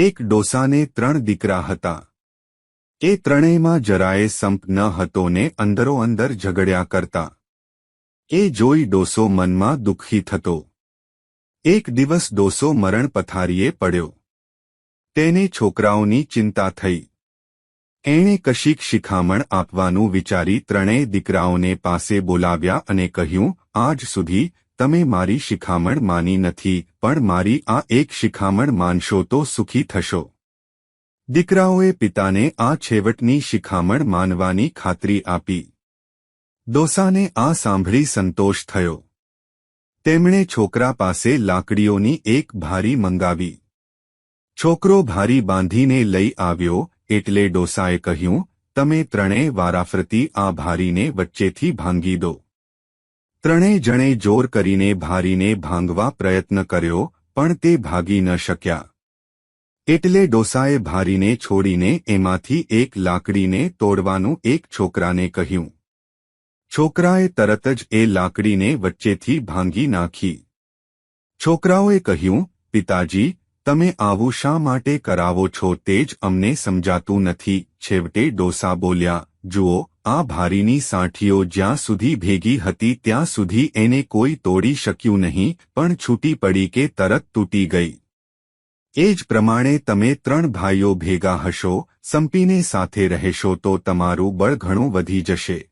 એક ડોસાને ત્રણ દીકરા હતા. એ ત્રણેયમાં જરાએ સંપ ન હતો ને અંદરો ઝઘડ્યા કરતા. એ જોઈ ડોસો મનમાં દુઃખી થતો. એક દિવસ ડોસો મરણ પથારીએ પડ્યો. તેને છોકરાઓની ચિંતા થઈ. એણે કશીક શિખામણ આપવાનું વિચારી ત્રણેય દીકરાઓને પાસે બોલાવ્યા અને કહ્યું, આજ સુધી તમે મારી શિખામણ માની નથી, પણ મારી આ એક શિખામણ માનશો તો સુખી થશો. દીકરાઓએ પિતાને આ છેવટની શિખામણ માનવાની ખાતરી આપી. ડોસાને આ સાંભળી સંતોષ થયો. તેમણે છોકરા પાસે લાકડીઓની એક ભારી મંગાવી. છોકરો ભારી બાંધીને લઈ આવ્યો, એટલે ડોસાએ કહ્યું, તમે ત્રણેય વારાફરતી આ ભારીને વચ્ચેથી ભાંગી દો. ત્રણેય જણે જોર કરીને ભારીને ભાંગવા પ્રયત્ન કર્યો, પણ તે ભાગી ન શક્યા. એટલે ડોસાએ ભારીને છોડીને એમાંથી એક લાકડીને તોડવાનું એક છોકરાને કહ્યું. છોકરાએ તરત જ એ લાકડીને વચ્ચેથી ભાંગી નાખી. છોકરાઓએ કહ્યું, પિતાજી તમે આવું શા માટે કરાવો છો તે જ અમને સમજાતું નથી. છેવટે ડોસા બોલ્યા, જુઓ, આ ભારીની સાંઠીઓ જ્યાં સુધી ભેગી હતી ત્યાં સુધી એને કોઈ તોડી શક્યું નહીં, પણ છૂટી પડી કે તરત તૂટી ગઈ. એ જ પ્રમાણે તમે ત્રણ ભાઈઓ ભેગા હશો, સંપીને સાથે રહેશો તો તમારું બળ ઘણું વધી જશે.